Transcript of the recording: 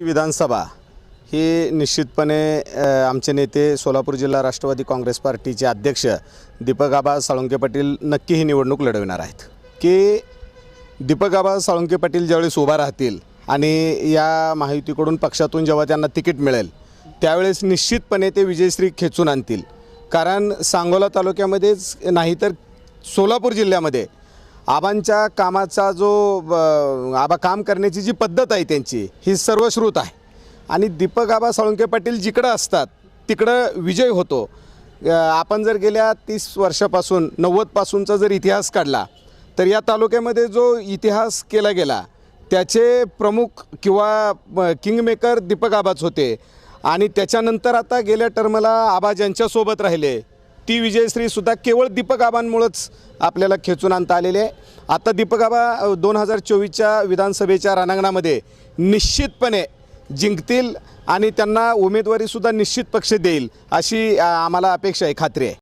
विधानसभा ही निश्चितपणे आमचे नेते सोलापूर जिल्हा राष्ट्रवादी काँग्रेस पार्टीचे अध्यक्ष दीपक आबा साळुंके पाटील नक्की ही निवडणूक लढविणार आहेत. की दीपक आबा साळुंके पाटील ज्यावेळेस उभा राहतील आणि या महायुतीकडून पक्षातून जेव्हा त्यांना तिकीट मिळेल त्यावेळेस निश्चितपणे ते विजयश्री खेचून आणतील. कारण सांगोला तालुक्यामध्येच नाही तर सोलापूर जिल्ह्यामध्ये आबांच्या कामाचा जो ब आबा काम करण्याची जी पद्धत आहे त्यांची ही सर्वश्रुत आहे. आणि दीपक आबा साळुंके पाटील जिकडं असतात तिकडं विजय होतो. आपण जर गेल्या तीस वर्षापासून नव्वदपासूनचा जर इतिहास काढला तर या तालुक्यामध्ये जो इतिहास केला गेला त्याचे प्रमुख किंवा किंगमेकर दीपक आबाच होते. आणि त्याच्यानंतर आता गेल्या टर्मला आबा ज्यांच्यासोबत राहिले ती विजयश्रीसुद्धा केवळ दीपक आबांमुळंच आपल्याला खेचून आणता आलेली आहे. आता दीपक आबा दोन हजार चोवीसच्या विधानसभेच्या रणांगणामध्ये निश्चितपणे जिंकतील आणि त्यांना उमेदवारीसुद्धा निश्चित पक्ष देईल अशी आम्हाला अपेक्षा आहे खात्री आहे.